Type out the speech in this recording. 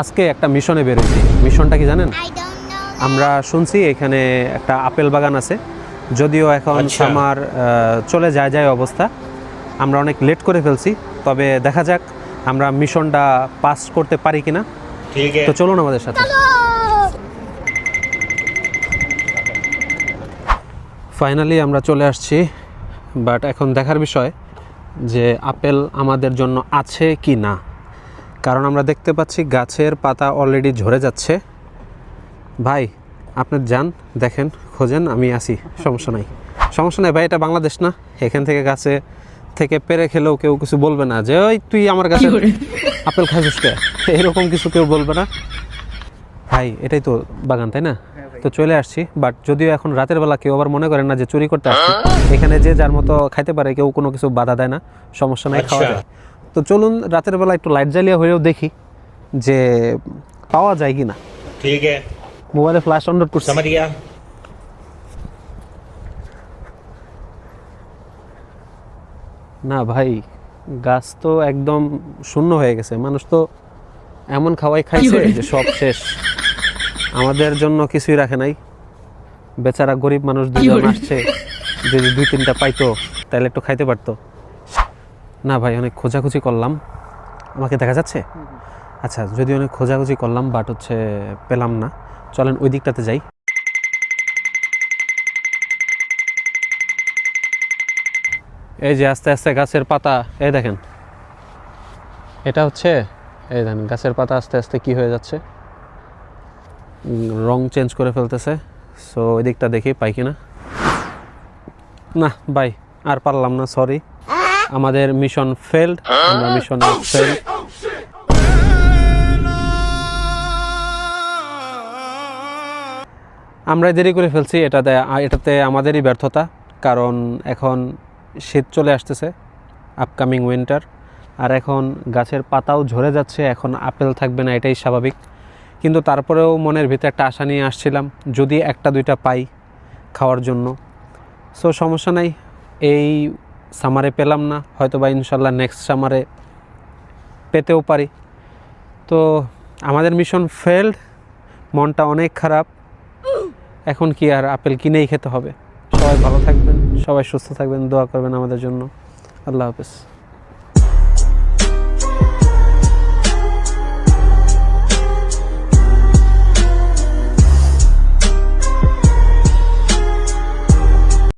আজকে একটা মিশনে বেরোইছি। মিশনটা কি জানেন? আমরা শুনছি এখানে একটা আপেল বাগান আছে। যদিও এখন আচ্ছা। আমার চলে যায় যায় অবস্থা। আমরা অনেক লেট করে ফেলছি তবে দেখা যাক আমরা মিশনটা পাস করতে পারি কিনা। তো চলুন আমাদের সাথে। ফাইনালি আমরা চলে আসছি বাট এখন দেখার বিষয় যে আপেল আমাদের জন্য আছে কি না কারণ আমরা দেখতে পাচ্ছি গাছের পাতা অলরেডি ঝরে যাচ্ছে। ভাই আপনি যান দেখেন খোঁজেন আমি আসি সমস্যা নাই। সমস্যা নাই ভাই এটা বাংলাদেশ না। এখান থেকে গাছে থেকে পেরে খেলেও কেউ কিছু বলবে না যে ওই তুই আমার কাছে আপেল খাইছিস কে? এরকম কিছু কেউ বলবে না। ভাই এটাই তো বাগান তাই না? তো চলে আসছি বাট যদিও এখন রাতের বেলা কেউ আবার মনে করেন না যে চুরি করতে আসছি এখানে যে যার মতো খাইতে পারে কেউ কোনো কিছু বাধা দেয় না সমস্যা নাই খাওয়া আচ্ছা। যায়। তো চলুন রাতের বেলা একটু লাইট জ্বালিয়ে হয়েও দেখি যে পাওয়া যায় কি না। ঠিক মোবাইলে ফ্ল্যাশ ডাউনলোড করছি। না ভাই গাছ তো একদম শূন্য হয়ে গেছে। মানুষ তো এমন খাওয়াই খাইছে যে সব শেষ। আমাদের জন্য কিছুই রাখে নাই। বেচারা গরিব মানুষ দুজন আসছে যদি দুই তিনটা পাইতো তাহলে একটু খাইতে পারতো। না ভাই অনেক খোঁজাখুঁজি করলাম। আমাকে দেখা যাচ্ছে? আচ্ছা যদি অনেক খোঁজাখুঁজি করলাম বাট হচ্ছে পেলাম না। চলেন ওই দিকটাতে যাই। এই যে আস্তে আস্তে গাছের পাতা এই দেখেন। এটা হচ্ছে এই দেখেন গাছের পাতা আস্তে আস্তে কি হয়ে যাচ্ছে? রং চেঞ্জ করে ফেলতেছে। সো ওই দিকটা দেখি পাই কিনা? না ভাই আর পারলাম না সরি আমাদের মিশন ফেলড আমরা মিশন ফেল আমরা দেরি করে ফেলছি, এটাতে এটাতে আমাদেরই ব্যর্থতা, কারণ এখন শীত চলে আসতেছে আপকামিং উইন্টার আর এখন গাছের পাতাও ঝরে যাচ্ছে, এখন আপেল থাকবে না, এটাই স্বাভাবিক। কিন্তু তারপরেও মনের ভিতরে একটা আশা নিয়ে আসছিলাম, যদি একটা দুইটা পাই খাওয়ার জন্য। সো সমস্যা নাই, এই সামারে পেলাম না হয়তো বা ইনশাল্লাহ নেক্সট সামারে পেতেও পারি। তো আমাদের মিশন ফেল্ড মনটা অনেক খারাপ। এখন কি আর আপেল কিনেই খেতে হবে। সবাই ভালো থাকবেন, সবাই সুস্থ থাকবেন, দোয়া করবেন আমাদের জন্য। আল্লাহ হাফেজ।